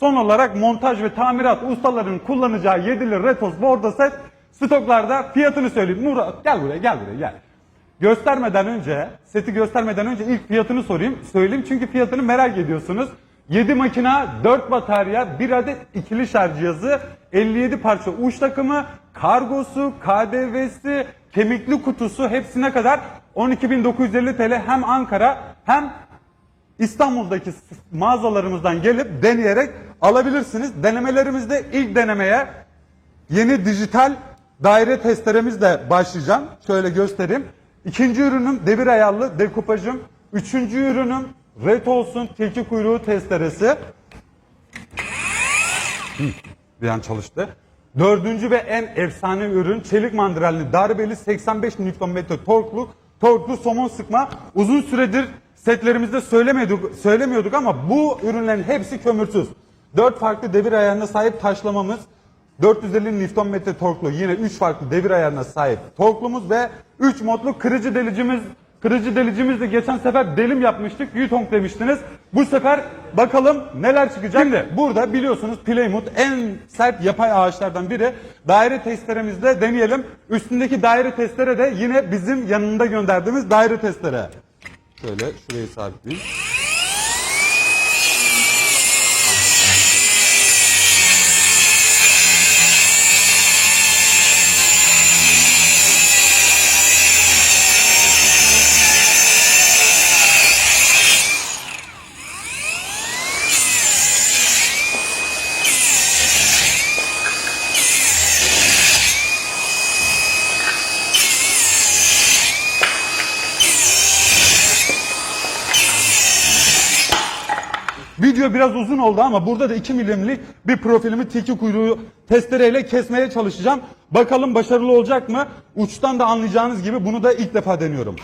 Son olarak montaj ve tamirat ustalarının kullanacağı 7'li Retos Bordo set stoklarda fiyatını söyleyeyim. Murat gel buraya gel buraya gel. Göstermeden önce, seti göstermeden önce ilk fiyatını sorayım. Söyleyeyim çünkü fiyatını merak ediyorsunuz. 7 makina, 4 batarya, 1 adet ikili şarj cihazı, 57 parça uç takımı, kargosu, KDV'si, kemikli kutusu hepsine kadar 12.950 TL hem Ankara hem İstanbul'daki mağazalarımızdan gelip deneyerek alabilirsiniz. Denemelerimizde ilk denemeye yeni dijital daire testeremizle başlayacağım. Şöyle göstereyim. İkinci ürünüm devir ayarlı dekupajım. Üçüncü ürünüm red olsun tilki kuyruğu testeresi. Bir an çalıştı. Dördüncü ve en efsane ürün çelik mandrelli darbeli 85 Nm torklu torklu somon sıkma. Uzun süredir setlerimizde söylemiyorduk, söylemiyorduk ama bu ürünlerin hepsi kömürsüz. Dört farklı devir ayarına sahip taşlamamız, 450 Nm torklu yine 3 farklı devir ayarına sahip torklumuz ve 3 modlu kırıcı delicimiz Kırıcı delicimiz de geçen sefer delim yapmıştık. Yutong demiştiniz. Bu sefer bakalım neler çıkacak. Şimdi burada biliyorsunuz Plymouth en sert yapay ağaçlardan biri. Daire testeremizde deneyelim. Üstündeki daire testere de yine bizim yanında gönderdiğimiz daire testere. Şöyle şurayı sabitleyeyim. Video biraz uzun oldu ama burada da 2 milimlik bir profilimi tilki kuyruğu testereyle kesmeye çalışacağım. Bakalım başarılı olacak mı? Uçtan da anlayacağınız gibi bunu da ilk defa deniyorum.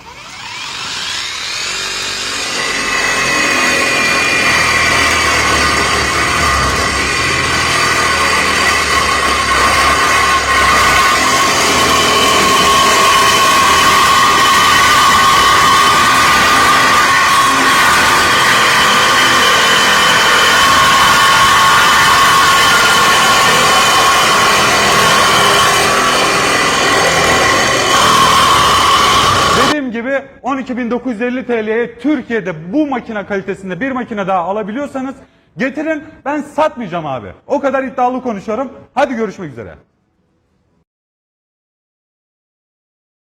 Gibi 12.950 TL'ye Türkiye'de bu makine kalitesinde bir makine daha alabiliyorsanız getirin ben satmayacağım abi. O kadar iddialı konuşuyorum. Hadi görüşmek üzere.